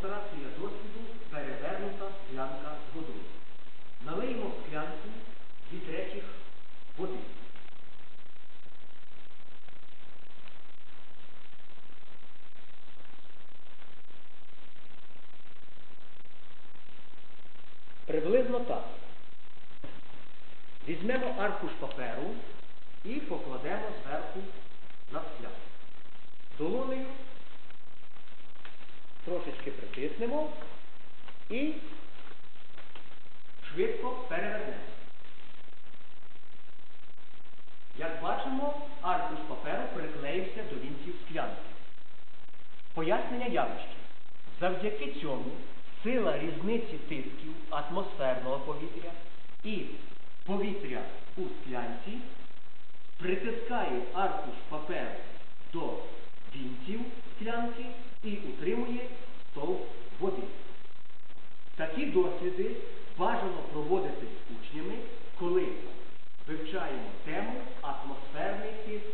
демонстрація досвіду перевернута склянка з водою. Налиємо в склянку дві третіх води. Приблизно так. Візьмемо аркуш паперу і покладемо зверху трошечки притиснемо і швидко перевернемо. Як бачимо, аркуш паперу приклеївся до вінців склянки. Пояснення явища. Завдяки цьому сила різниці тисків атмосферного повітря і повітря у склянці притискає аркуш паперу до вінців склянки і утримує стовп води. Такі досліди бажано проводити з учнями, коли вивчаємо тему атмосферний тиск